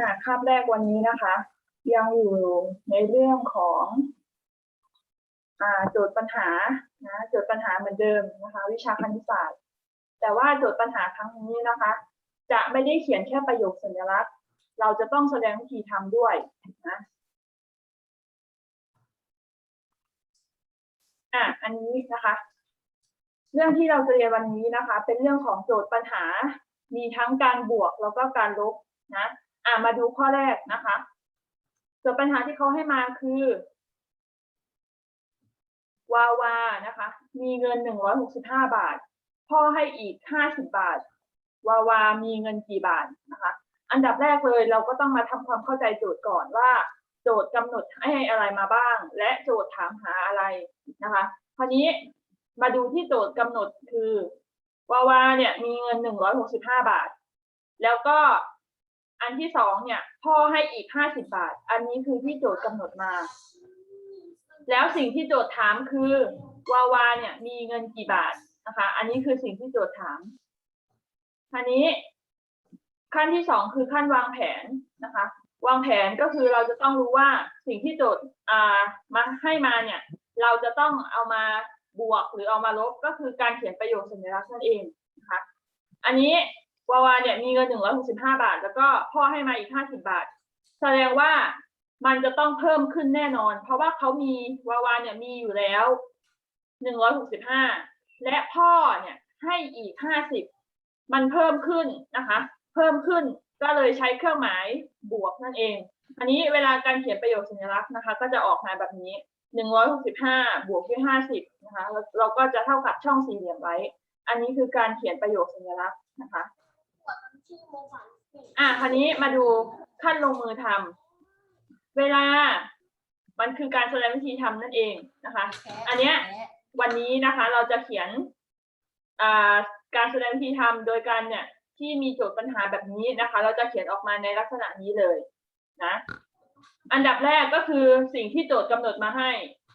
อ่าคาบแรกวันนี้นะคะ ยังอยู่ในเรื่องของอ่าโจทย์ปัญหานะโจทย์ปัญหาเหมือนเดิมนะคะ วิชาคณิตศาสตร์ แต่ว่าโจทย์ปัญหาครั้งนี้นะคะ จะไม่ได้เขียนแค่ประโยคสัญลักษณ์ เราจะต้องแสดงวิธีทำด้วยนะอะอันนี้นะคะ เรื่องที่เราจะเรียนวันนี้นะคะ เป็นเรื่องของโจทย์ปัญหามีทั้งการบวกแล้วก็การลบนะ อ่ามาดูข้อแรกนะคะโจทย์ปัญหาที่เขาให้มาคือวาวานะคะ มีเงินหนึ่งร้อยหกสิบห้าบาท พ่อให้อีกห้าสิบบาท วาวามีเงินกี่บาทนะคะ อันดับแรกเลยเราก็ต้องมาทำความเข้าใจโจทย์ก่อนว่า โจทย์กำหนดให้อะไรมาบ้าง และโจทย์ถามหาอะไรนะคะ คราวนี้มาดูที่โจทย์กำหนดคือวาวาเนี่ยมีเงินหนึ่งร้อยหกสิบห้าบาท แล้วก็ อันที่สองเนี่ย พ่อให้อีกห้าสิบบาท อันนี้คือที่โจทย์กำหนดมา แล้วสิ่งที่โจทย์ถามคือวาวาเนี่ย มีเงินกี่บาทนะคะ อันนี้คือสิ่งที่โจทย์ถามคราวนี้ขั้นที่สองคือขั้นวางแผนนะคะ วางแผนก็คือเราจะต้องรู้ว่าสิ่งที่โจทย์อ่ามาให้มาเนี่ย เราจะต้องเอามาบวกหรือเอามาลบก็คือการเขียนประโยคสัญลักษณ์นั่นเองนะคะ อันนี้ วาวาเนี่ยมีเงินหนึ่งร้อยหกสิบห้าบาท แล้วก็พ่อให้มาอีกห้าสิบบาท แสดงว่ามันจะต้องเพิ่มขึ้นแน่นอน เพราะว่าเขามีวาวาเนี่ยมีอยู่แล้วหนึ่งร้อยหกสิบห้าและพ่อเนี่ยให้อีกห้าสิบมันเพิ่มขึ้นนะคะ เพิ่มขึ้นก็เลยใช้เครื่องหมายบวกนั่นเอง อันนี้เวลาการเขียนประโยคสัญลักษณ์นะคะ ก็จะออกมาแบบนี้หนึ่งร้อยหกสิบห้าบวกด้วยห้าสิบนะคะเราก็จะเท่ากับช่องสี่เหลี่ยมไว้ อันนี้คือการเขียนประโยคสัญลักษณ์นะคะ อะคราวนี้มาดูขั้นลงมือทำเวลา มันคือการแสดงวิธีทำนั่นเองนะคะ อันเนี้ยวันนี้นะคะเราจะเขียนอ่าการแสดงวิธีทำโดยการเนี่ยที่มีโจทย์ปัญหาแบบนี้นะคะ เราจะเขียนออกมาในลักษณะนี้เลยนะ อันดับแรกก็คือสิ่งที่โจทย์กำหนดมาให้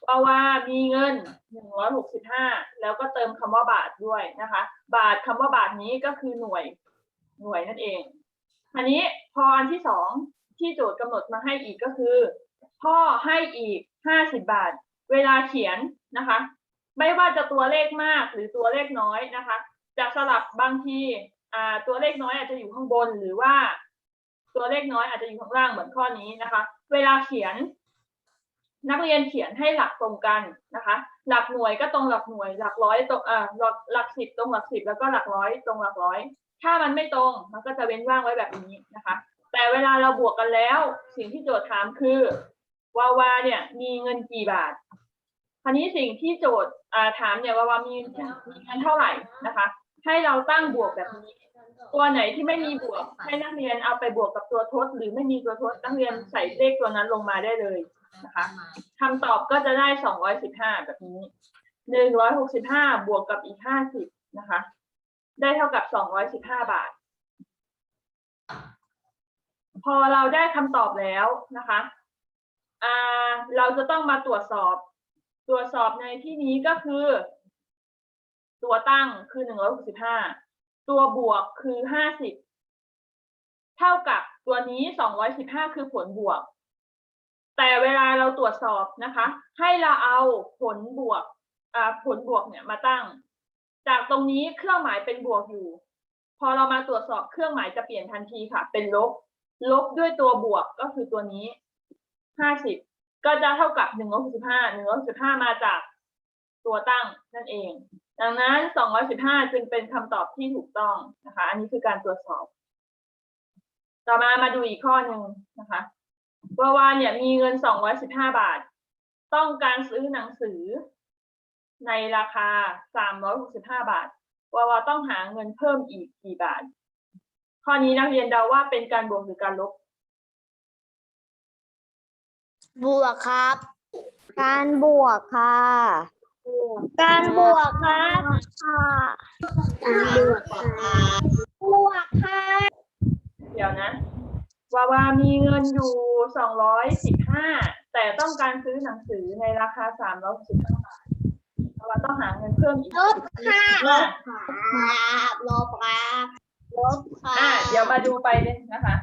ว่าว่ามีเงินหนึ่งร้อยหกสิบห้าแล้วก็เติมคำว่าบาทด้วยนะคะ บาทคำว่าบาทนี้ก็คือหน่วย หน่วยนั่นเองอันนี้พออันที่สองที่โจทย์กำหนดมาให้อีกก็คือ พ่อให้อีกห้าสิบบาท เวลาเขียนนะคะ ไม่ว่าจะตัวเลขมากหรือตัวเลขน้อยนะคะ จะสลับบางทีตัวเลขน้อยอาจจะอยู่ข้างบนหรือว่า ตัวเลขน้อยอาจจะอยู่ข้างล่างเหมือนข้อนี้นะคะ เวลาเขียน นักเรียนเขียนให้หลักตรงกันนะคะ หลักหน่วยก็ตรงหลักหน่วย หลักร้อยตรงหลักหลักสิบตรงหลักสิบแล้วก็หลักร้อยตรงหลักร้อย ถ้ามันไม่ตรงมันก็จะเว้นว่างไว้แบบนี้นะคะ แต่เวลาเราบวกกันแล้ว สิ่งที่โจทย์ถามคือวาวาเนี่ย มีเงินกี่บาทคราวนี้สิ่งที่โจทย์อ่าถามเนี่ยวาวามีมีเงินเท่าไหร่นะคะ ให้เราตั้งบวกแบบนี้ ตัวไหนที่ไม่มีบวก ให้นักเรียนเอาไปบวกกับตัวทด หรือไม่มีตัวทดนักเรียนใส่เลขตัวนั้นลงมาได้เลยนะคะคำตอบก็จะได้สองร้อยสิบห้าแบบนี้หนึ่งร้อยหกสิบห้าบวกกับอีกห้าสิบนะคะ ได้เท่ากับสองร้อยสิบห้าบาท พอเราได้คำตอบแล้วนะคะอ่าเราจะต้องมาตรวจสอบ ตรวจสอบในที่นี้ก็คือ ตัวตั้งคือหนึ่งร้อยหกสิบห้าตัวบวกคือห้าสิบเท่ากับตัวนี้สองร้อยสิบห้าคือผลบวก แต่เวลาเราตรวจสอบนะคะ ให้เราเอาผลบวกอ่าผลบวกเนี่ยมาตั้ง จากตรงนี้เครื่องหมายเป็นบวกอยู่ พอเรามาตรวจสอบเครื่องหมายจะเปลี่ยนทันทีค่ะ เป็นลบ ลบด้วยตัวบวกก็คือตัวนี้ห้าสิบก็จะเท่ากับหนึ่งร้อยหกสิบห้าหนึ่งร้อยหกสิบห้ามาจากตัวตั้งนั่นเอง ดังนั้น215จึงเป็นคำตอบที่ถูกต้องนะคะ อันนี้คือการตรวจสอบ ต่อมามาดูอีกข้อหนึ่งนะคะวาวาเนี่ยมีเงิน215บาท ต้องการซื้อหนังสือ ในราคา 365 บาทวาวาต้องหาเงินเพิ่มอีกกี่บาท ข้อนี้นักเรียนเดาว่าเป็นการบวกหรือการลบ บวกครับ การบวกค่ะ การบวกครับค่ะการบวกค่ะบวกค่ะ เดี๋ยวนะวาวามีเงินอยู่ 215 แต่ต้องการซื้อหนังสือในราคา365 บาทวาวาต้องหาเงินเพิ่มอีกลบค่ะอะครับลบครับลบค่ะอะเดี๋ยวมาดูไปเลยนะคะ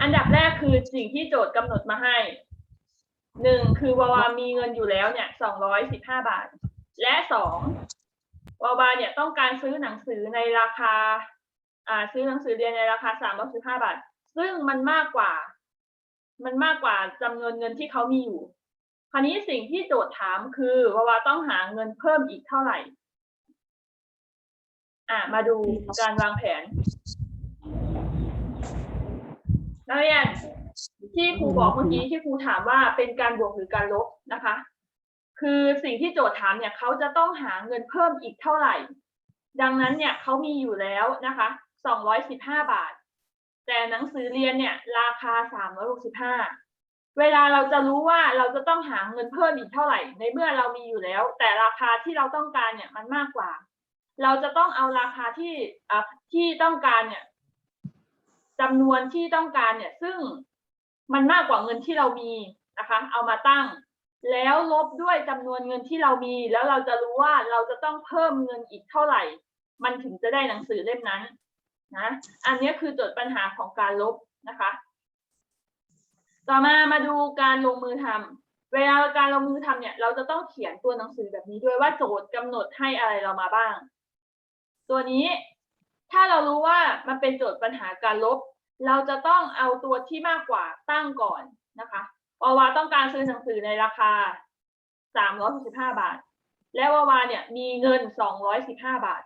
อันดับแรกคือสิ่งที่โจทย์กำหนดมาให้ หนึ่งคือวาวามีเงินอยู่แล้วเนี่ยสองร้อยสิบห้าบาท และสองวาวาเนี่ยต้องการซื้อหนังสือในราคา อ่า ซื้อหนังสือเรียนในราคาสามร้อยสิบห้าบาท ซึ่งมันมากกว่า มันมากกว่าจำนวนเงินที่เขามีอยู่ คราวนี้สิ่งที่โจทย์ถามคือวาวาต้องหาเงินเพิ่มอีกเท่าไหร่ อะ มาดูการวางแผนนักเรียนที่ครูบอกเมื่อกี้ที่ครูถามว่าเป็นการบวกหรือการลบนะคะ คือสิ่งที่โจทย์ถามเนี่ยเขาจะต้องหาเงินเพิ่มอีกเท่าไหร่ ดังนั้นเนี่ยเขามีอยู่แล้วนะคะ215 บาท แต่หนังสือเรียนเนี่ย ราคา 365 เวลาเราจะรู้ว่าเราจะต้องหาเงินเพิ่มอีกเท่าไหร่ ในเมื่อเรามีอยู่แล้ว แต่ราคาที่เราต้องการเนี่ยมันมากกว่า เราจะต้องเอาราคาที่อะที่ต้องการเนี่ยจำนวนที่ต้องการเนี่ย ซึ่งมันมากกว่าเงินที่เรามีนะคะ เอามาตั้ง แล้วลบด้วยจำนวนเงินที่เรามี แล้วเราจะรู้ว่าเราจะต้องเพิ่มเงินอีกเท่าไหร่ มันถึงจะได้หนังสือเล่มนั้นนะ อันนี้คือโจทย์ปัญหาของการลบนะคะ ต่อมามาดูการลงมือทำเวลาการลงมือทำเนี่ย เราจะต้องเขียนตัวหนังสือแบบนี้ด้วยว่าโจทย์กำหนดให้อะไรเรามาบ้าง ตัวนี้ถ้าเรารู้ว่ามันเป็นโจทย์ปัญหาการลบ เราจะต้องเอาตัวที่มากกว่าตั้งก่อนนะคะวาวาต้องการซื้อหนังสือในราคา 365 บาท และวาวาเนี่ยมีเงิน 215 บาท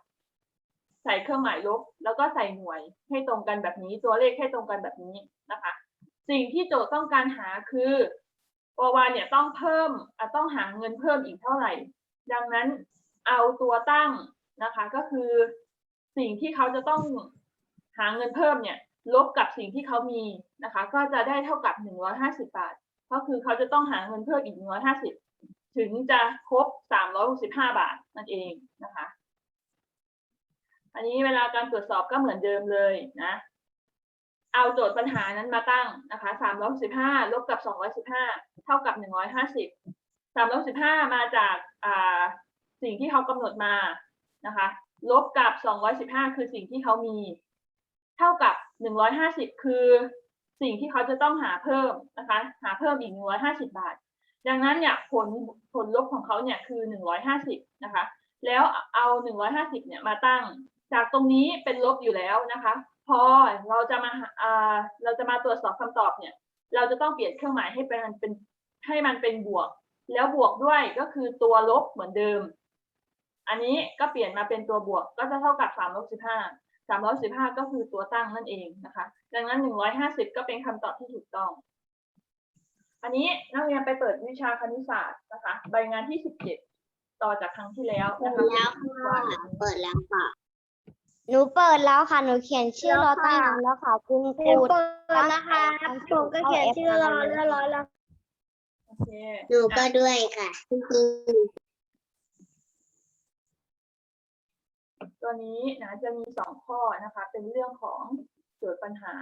ใส่เครื่องหมายลบ แล้วก็ใส่หน่วยให้ตรงกันแบบนี้ ตัวเลขให้ตรงกันแบบนี้นะคะ สิ่งที่โจทย์ต้องการหาคือวาวาเนี่ยต้องเพิ่มต้องหาเงินเพิ่มอีกเท่าไหร่ ดังนั้นเอาตัวตั้งนะคะก็คือสิ่งที่เขาจะต้องหาเงินเพิ่มเนี่ยลบกับสิ่งที่เขามีนะคะ ก็จะได้เท่ากับ 150 บาท ก็คือเขาจะต้องหาเงินเพิ่มอีก 150 ถึงจะครบ 365 บาทนั่นเองนะคะ อันนี้เวลาการตรวจสอบก็เหมือนเดิมเลยนะ เอาโจทย์ปัญหานั้นมาตั้งนะคะ315ลบกับ215เท่ากับ150 315มาจากอ่าสิ่งที่เขากำหนดมานะคะ ลบกับ215คือสิ่งที่เขามี เท่ากับ150คือสิ่งที่เขาจะต้องหาเพิ่มนะคะ หาเพิ่มอีก150บาท ดังนั้นเนี่ยผลผลลบของเขาเนี่ยคือ150นะคะ แล้วเอา150เนี่ยมาตั้ง จากตรงนี้เป็นลบอยู่แล้วนะคะ อเราจะมาเราจะมาตรวจสอบคำตอบเนี่ย เราจะต้องเปลี่ยนเครื่องหมายให้เป็นเป็นให้มันเป็นบวก แล้วบวกด้วยก็คือตัวลบเหมือนเดิม อันนี้ก็เปลี่ยนมาเป็นตัวบวกก็จะเท่ากับ3ลบ15 315 ก็คือตัวตั้งนั่นเองนะคะ ดังนั้น 150 ก็เป็นคำตอบที่ถูกต้อง อันนี้นักเรียนไปเปิดวิชาคณิตศาสตร์นะคะ ใบงานที่ 17 ต่อจากครั้งที่แล้วนะคะแล้วค่ะ เปิดแล้วค่ะ หนูเปิดแล้วค่ะ หนูเขียนชื่อรอใต้น้ำแล้วค่ะ คุณครูเปิดนะคะผมก็เขียนชื่อรอเรียบร้อยแล้วโอเคหนูก็ด้วยค่ะตัวนี้นะจะมีสองข้อนะคะ เป็นเรื่องของโจทย์ปัญหา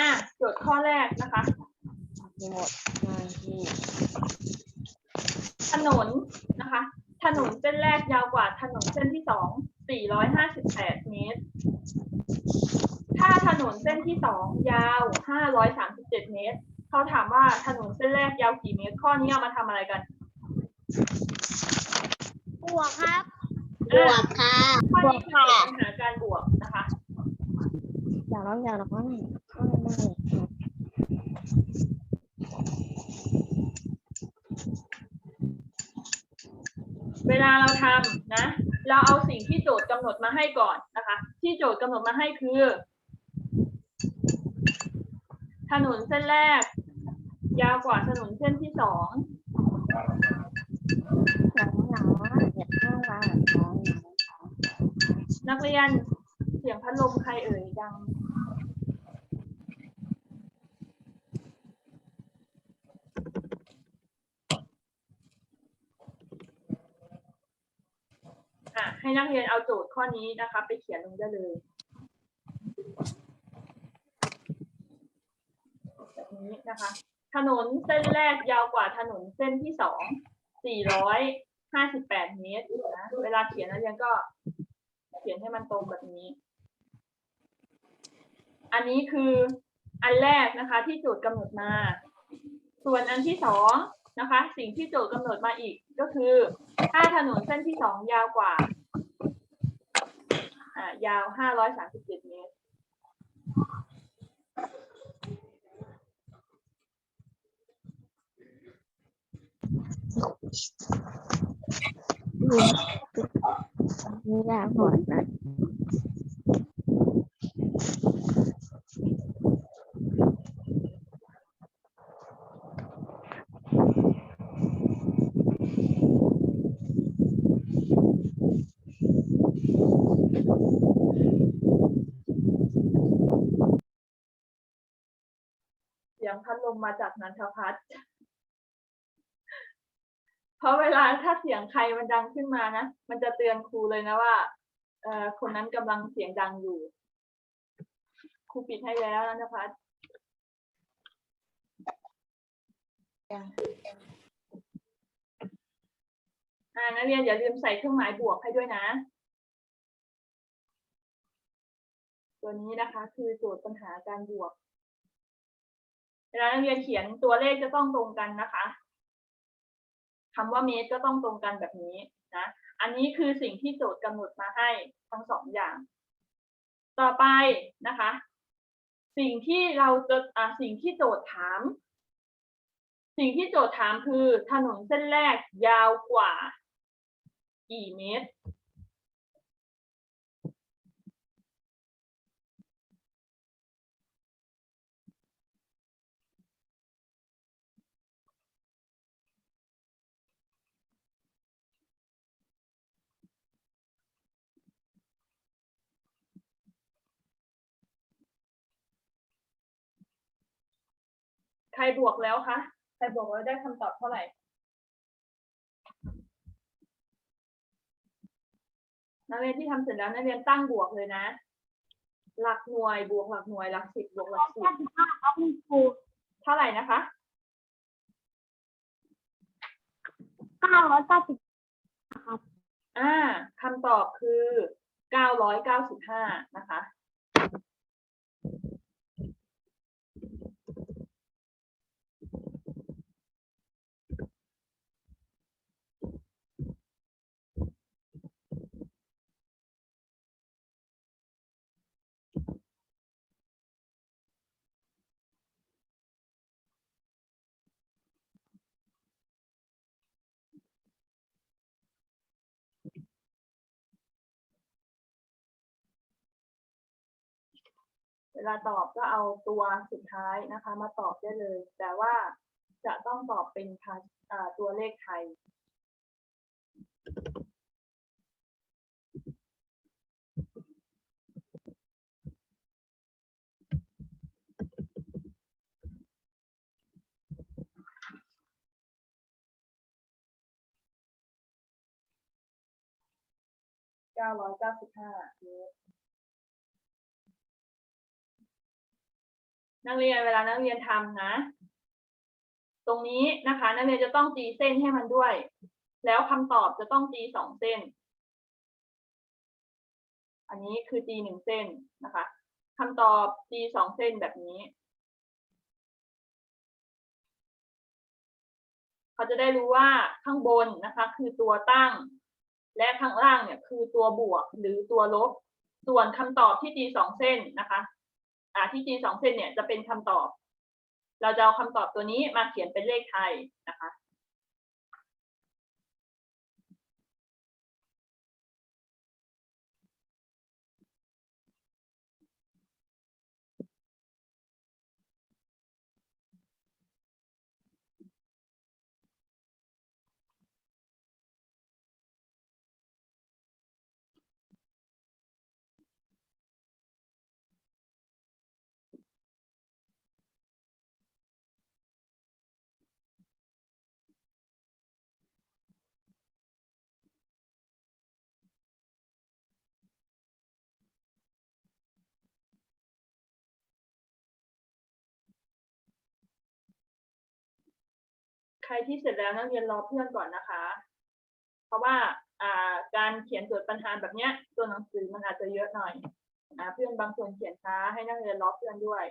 อะโจทย์ข้อแรกนะคะถนนนะคะ ถนนเส้นแรกยาวกว่าถนนเส้นที่สอง458 เมตร ถ้าถนนเส้นที่สองยาว 537 เมตร เขาถามว่าถนนเส้นแรกยาวกี่เมตร ข้อนี้เอามาทำอะไรกัน บวกครับ บวกค่ะข้อนี้คือปัญหาการบวกนะคะอย่างน้องอย่างน้องเวลาเราทำนะ เราเอาสิ่งที่โจทย์กำหนดมาให้ก่อนนะคะ ที่โจทย์กำหนดมาให้คือ ถนนเส้นแรก ยาวกว่าถนนเส้นที่สอง นักเรียนเสียงพัดลมใครเอ่ยดังอะให้นักเรียนเอาโจทย์ข้อนี้นะคะ ไปเขียนลงได้เลยแบบนี้นะคะ ถนนเส้นแรกยาวกว่าถนนเส้นที่สองสี่ร้อย ห้าสิบแปดเมตรนะ เวลาเขียนนักเรียนก็เขียนให้มันตรงแบบนี้ อันนี้คืออันแรกนะคะ ที่โจทย์กำหนดมา ส่วนอันที่สองนะคะ สิ่งที่โจทย์กำหนดมาอีกก็คือ ถ้าถนนเส้นที่สองยาวกว่า อ่ายาวห้าร้อยสามสิบเจ็ด เมตรไม่ได้หมดนะเสียงพัดลมมาจากนันทพัฒน์ เพราะเวลาถ้าเสียงใครมันดังขึ้นมานะ มันจะเตือนครูเลยนะว่าเอ่อคนนั้นกำลังเสียงดังอยู่ ครูปิดให้แล้วนันทพัฒน์อ่านักเรียนอย่าลืมใส่เครื่องหมายบวกให้ด้วยนะ ตัวนี้นะคะ คือโจทย์ปัญหาการบวกเวลานักเรียนเขียนตัวเลขจะต้องตรงกันนะคะ คำว่าเมตรก็ต้องตรงกันแบบนี้นะ อันนี้คือสิ่งที่โจทย์กำหนดมาให้ทั้งสองอย่าง ต่อไปนะคะ สิ่งที่เราจะสิ่งที่โจทย์ถาม สิ่งที่โจทย์ถามคือถนนเส้นแรกยาวกว่ากี่เมตร ครบวกแล้วคะ ใครบวกแล้วได้คำตอบเท่าไหร่ นักเรียนที่ทำเสร็จแล้วนักเรียนตั้งบวกเลยนะ หลักหน่วยบวกหลักหน่วยหลักสิบบวกหลักสิบเท่าไหร่นะคะเก้าร้อยเก้าสิบอ่าคำตอบคือเก้าร้อยเก้าสิบห้านะคะ เวลาตอบก็เอาตัวสุดท้ายนะคะ มาตอบได้เลย แต่ว่าจะต้องตอบเป็นตัวเลขไทยเก้าร้อยเก้าสิบห้าเมตร นักเรียนเวลานักเรียนทำนะ ตรงนี้นะคะ นักเรียนจะต้องตีเส้นให้มันด้วย แล้วคำตอบจะต้องตีสองเส้น อันนี้คือตีหนึ่งเส้นนะคะคำตอบตีสองเส้นแบบนี้เขาจะได้รู้ว่าข้างบนนะคะ คือตัวตั้ง และข้างล่างเนี่ยคือตัวบวกหรือตัวลบ ส่วนคำตอบที่ตีสองเส้นนะคะ อ่าที่ตีสองเซนเนี่ยจะเป็นคำตอบ เราจะเอาคำตอบตัวนี้มาเขียนเป็นเลขไทยนะคะ ใครที่เสร็จแล้วนักเรียนรอเพื่อนก่อนนะคะ เพราะว่าอ่าการเขียนโจทย์ปัญหาแบบเนี้ยตัวหนังสือมันอาจจะเยอะหน่อยอ่าเพื่อนบางคนเขียนช้าให้นักเรียนรอเพื่อนด้วย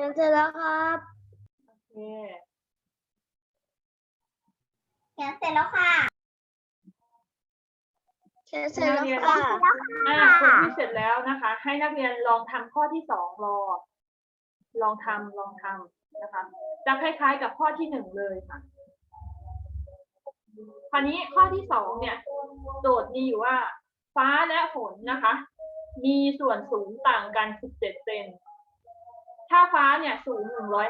ขียนเสร็จแล้วครับโอเคเขียนเสร็จแล้วค่ะเขียนเสร็จแล้วนักเรียนค่ะอ่าคนที่เสร็จแล้วนะคะ ให้นักเรียนลองทำข้อที่สองรอ ลองทำลองทำนะคะ จะคล้ายๆกับข้อที่หนึ่งเลยค่ะคราวนี้ข้อที่สองเนี่ย โจทย์มีอยู่ว่า ฟ้าและฝนนะคะ มีส่วนสูงต่างกัน 17 เซน ถ้าฟ้าเนี่ยสูง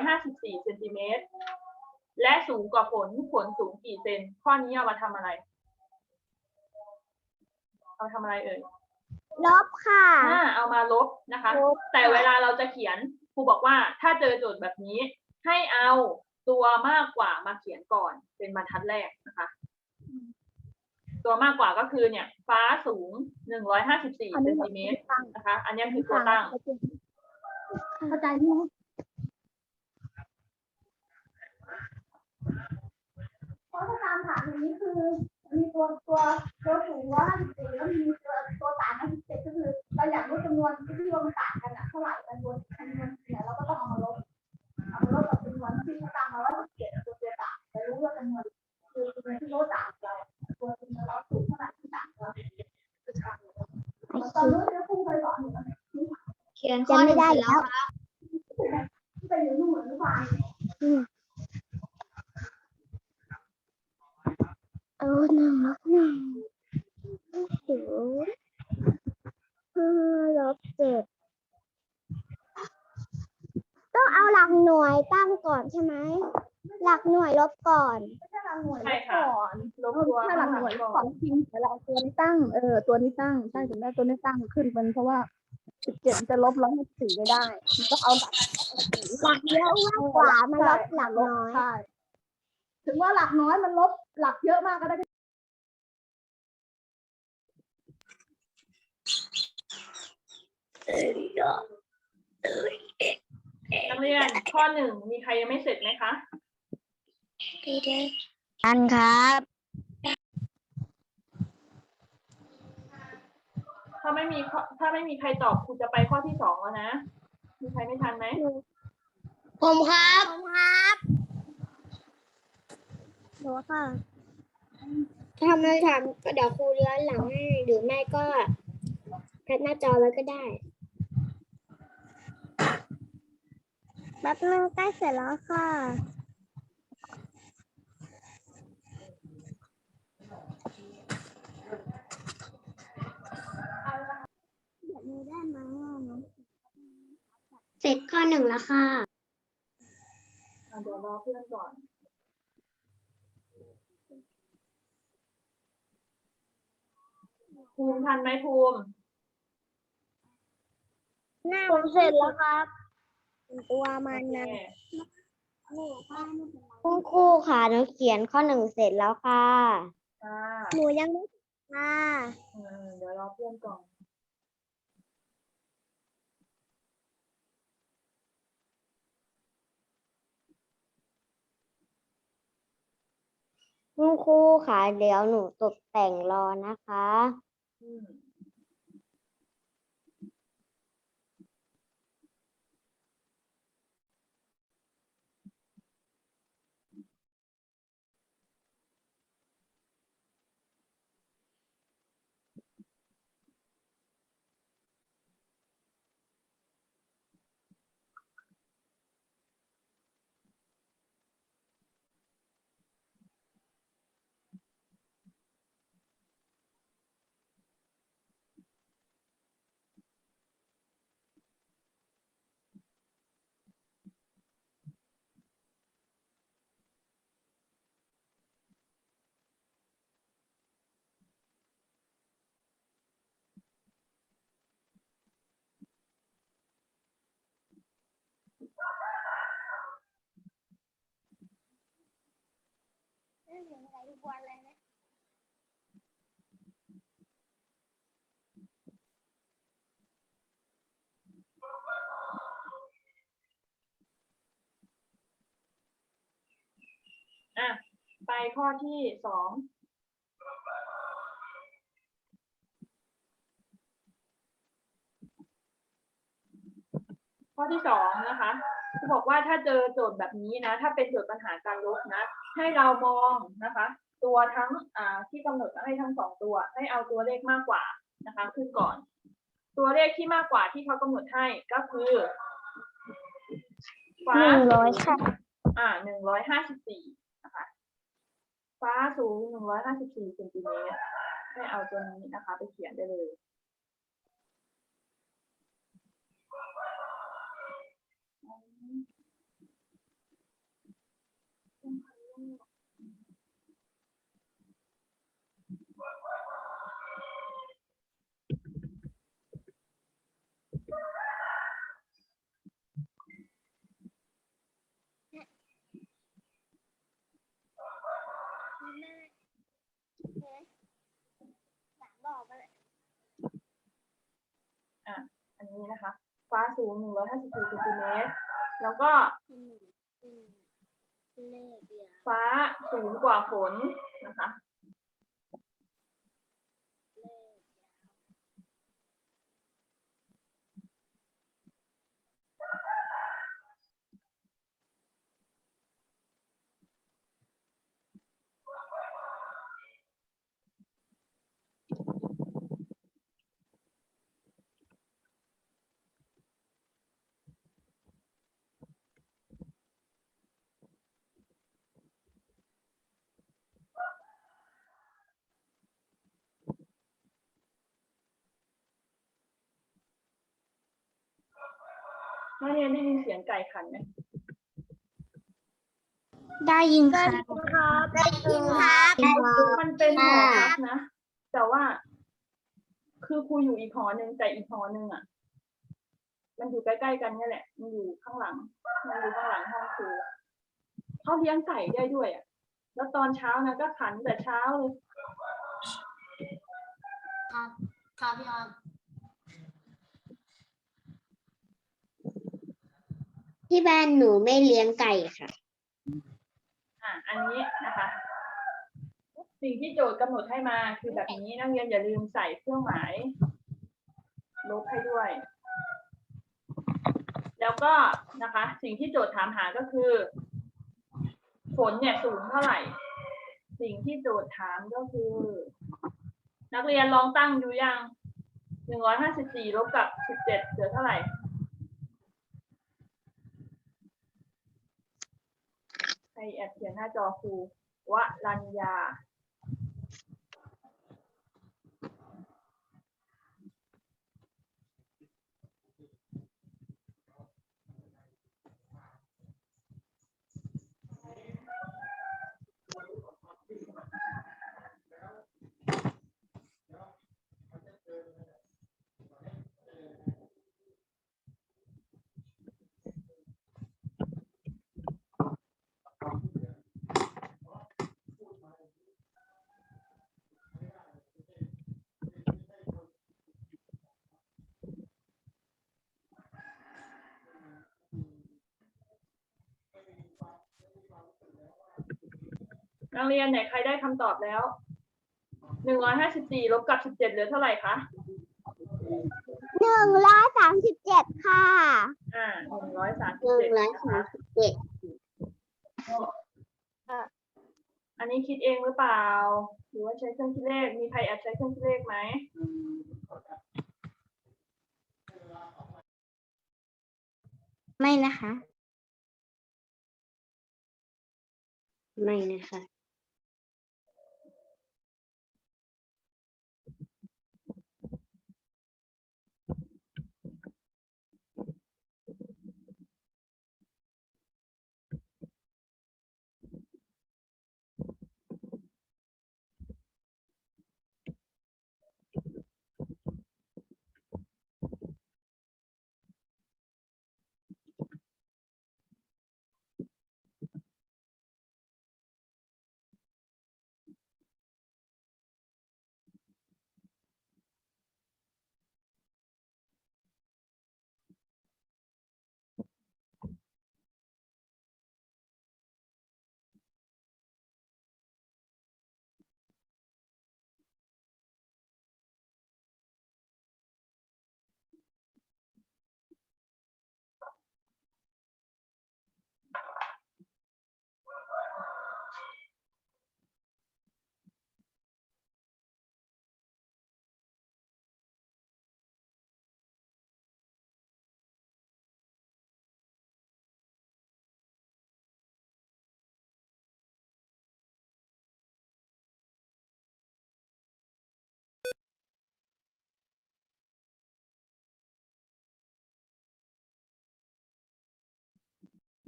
154เซนติเมตร และสูงกว่าฝน ฝนสูงกี่เซน ข้อนี้เอามาทำอะไร เอาทำอะไรเอ่ย ลบค่ะ อ่า เอามาลบนะคะ ลบ แต่เวลาเราจะเขียนครูบอกว่าถ้าเจอโจทย์แบบนี้ ให้เอาตัวมากกว่ามาเขียนก่อน เป็นบรรทัดแรกนะคะ ตัวมากกว่าก็คือเนี่ย ฟ้าสูง 154เซนติเมตรนะคะ อันนี้คือตัวตั้ง เข้าใจไหมเพราะถ้าตามฐานอย่างนี้คือ มีตัวตัวตัวสูงร้อยห้าสิบสี่แล้วมีตัวตัวต่างกันสิบเจ็ดก็คือเราอยากรู้จำนวนที่รวมต่างกันอะเท่าไหร่จำนวนจำนวนเนี่ยเราก็ต้องเอามาลบเอามาลบกับจำนวนที่เขาตามมาร้อยสิบเจ็ดตัวตัวต่างแต่รู้ว่าจำนวนคือจำนวนที่ลดต่างเราตัวจำนวนเราสูงเท่าไหร่ที่ต่างเราตอนนู้นเนี่ยครูเคยสอนอยู่นะเขียนข้อหนึ่งเสร็จแล้วครับ ที่ไปอยู่นู่นหรือเปล่า เอาหนึ่งลบหนึ่งศูนย์ห้าลบเจ็ดต้องเอาหลักหน่วยตั้งก่อนใช่ไหม หลักหน่วยลบก่อน ไม่ใช่เราหน่วย ใช่ค่ะ ก่อน ลบตัว ถ้าหลั ข้าง ก ห ห ลั น่ ง วย ก่ ข อ อน งจริงแต่เราเอาตัวนี้ตั้ง เออ ตัวนี้ ตั้งใช่ถึงได้ตัวนี้ตั้งขึ้นเป็นเพราะว่าสิบเจ็ดจะลบร้อยหกสี่ไม่ได้มันต้องเอาหลักหลักเยอะมากกว่ามาลบหลักน้อยใช่ถึงว่าหลักน้อยมันลบหลักเยอะมากก็ได้นักเรียนข้อหนึ่งมีใครยังไม่เสร็จไหมคะอันครับ ถ้าไม่มีข้อถ้าไม่มีใครตอบครูจะไปข้อที่สองแล้วนะ มีใครไม่ทันไหมผมครับผมครับหนูค่ะถ้าไม่ทำก็เดี๋ยวครูเลื่อนหลังให้หรือไม่ก็แคปหน้าจอแล้วก็ได้แป๊บนึงใกล้เสร็จแล้วค่ะ เสร็จข้อหนึ่งแล้วค่ะอะ เดี๋ยวรอเพื่อนก่อนภูมิทันไหมภูมิผมเสร็จแล้วครับ ตัวมันโอเคนะคุณครูค่ะหนูเขียนข้อหนึ่งเสร็จแล้วค่ะอ่าหนูยังไม่ค่ะเออเดี๋ยวรอเพื่อนก่อน คุณครูค่ะเดี๋ยวหนูตกแต่งรอนะคะ อืม อะไรนะอะไปข้อที่สองข้อที่สองนะคะ บอกว่าถ้าเจอโจทย์แบบนี้นะ ถ้าเป็นโจทย์ปัญหาการลบนะ ให้เรามองนะคะ ตัวทั้งอ่าที่กำหนดให้ทั้งสองตัว ให้เอาตัวเลขมากกว่านะคะขึ้นก่อน ตัวเลขที่มากกว่าที่เขากำหนดให้ก็คือฟ้าหนึ่งร้อยสูงค่ะอ่าหนึ่งร้อยห้าสิบสี่นะคะฟ้าสูงหนึ่งร้อยห้าสิบสี่เซนติเมตรให้เอาตัวนี้นะคะ ไปเขียนได้เลย นนี้นะคะ ฟ้าสูงหนึ่งร้อยห้าสิบสี่เซนติเมตร แล้วก็อืมอืมเลขเดียวฟ้าสูงกว่าฝน นักเรียนได้ยินเสียงไก่ขันไหมได้ยินค่ะครับได้ยินครับ มันเป็นหอพักนะ แต่ว่า คือครูอยู่อีกหอหนึ่งแต่อีกหอหนึ่งอะ มันอยู่ใกล้ๆกันเนี่ยแหละ มันอยู่ข้างหลัง มันอยู่ข้างหลังห้องครูเขาเลี้ยงไก่ได้ด้วยอะ แล้วตอนเช้านะก็ขันแต่เช้าเลย ครับครับพี่ออม ที่บ้านหนูไม่เลี้ยงไก่ค่ะ อะอันนี้นะคะ สิ่งที่โจทย์กำหนดให้มาคือแบบนี้นักเรียนอย่าลืมใส่เครื่องหมายลบให้ด้วย แล้วก็นะคะ สิ่งที่โจทย์ถามหาก็คือ ฝนเนี่ยสูงเท่าไหร่ สิ่งที่โจทย์ถามก็คือ นักเรียนลองตั้งดูยังหนึ่งร้อยห้าสิบสี่ลบกับสิบเจ็ดเหลือเท่าไหร่ ให้แอดเขียนหน้าจอครูวรัญญา นักเรียนไหนใครได้คำตอบแล้ว หนึ่งร้อยห้าสิบสี่ลบกับสิบเจ็ดเหลือเท่าไหร่คะ หนึ่งร้อยสามสิบเจ็ดค่ะอ่าหนึ่งร้อยสามหสิบนึ่งเจ็ดร้อยนะสาคะมสิบเจ็ดอันนี้คิดเองหรือเปล่า หรือว่าใช้เครื่องคิดเลข มีใครแอบใช้เครื่องคิดเลขไหม ไม่นะคะ ไม่นะคะ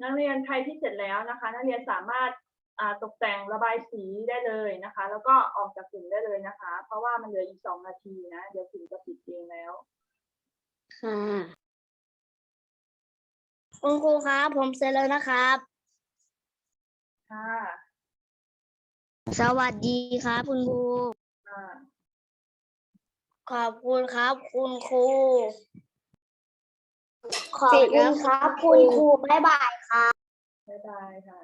นักเรียนใครที่เสร็จแล้วนะคะ นักเรียนสามารถอ่าตกแต่งระบายสีได้เลยนะคะ แล้วก็ออกจากกลุ่มได้เลยนะคะ เพราะว่ามันเหลืออีกสองนาทีนะ เดี๋ยวกลุ่มจะปิดเองแล้วค่ะคุณครูครับผมเสร็จแล้วนะครับค่ะ สวัสดีครับคุณครูอ่าขอบคุณครับคุณครู ขอบเสร็จคุแล้ณวครับ คุณครูบ๊ายบายครับบ๊ายบายค่ะ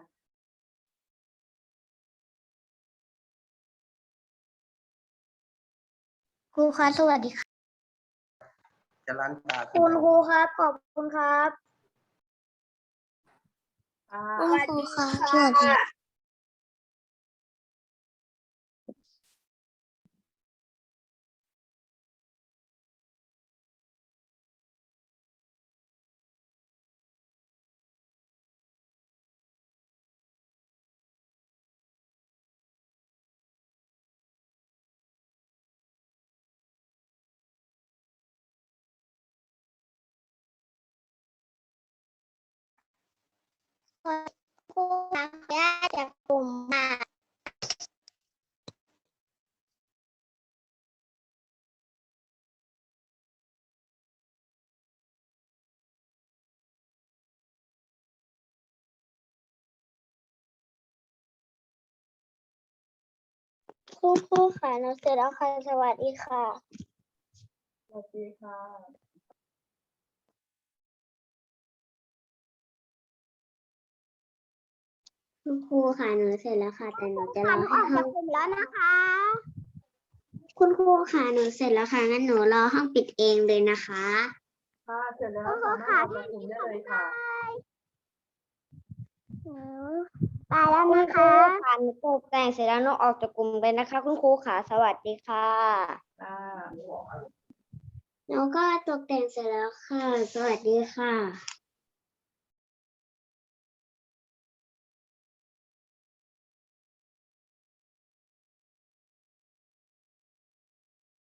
ครูครับสวัสดีครับจะล้างตาคุณครูครับ ขอบคุณครับค่ะคุณครูครับสวัสดีค รูรักญาติจากกลุ่มมาครูครูค่ะเราเสร็จแล้วค่ะ สวัสดีค่ะ สวัสดีค่ะ คุณครูค่ะหนูเสร็จแล้วค่ะ แต่หนูจะรค่ะอหนูอให้อกห้จาอกงกลุ่มแล้วนะคะ คุณครูค่ะหนูเสร็จแล้วค่ะงั้นหนูรอห้องปิดเองเลยนะคะค่ะเสร็จแล้วสามารถออกจากกลุ่มได้เลยค่ะไปแล้วนะคะค่ะหนูตกแต่งเสร็จแล้วหนูออกจากกลุ่มเลยนะคะ คุณครูค่ะสวัสดีค่ะค่ะหนูก็ตกแต่งเสร็จแล้วค่ะ สวัสดีค่ะ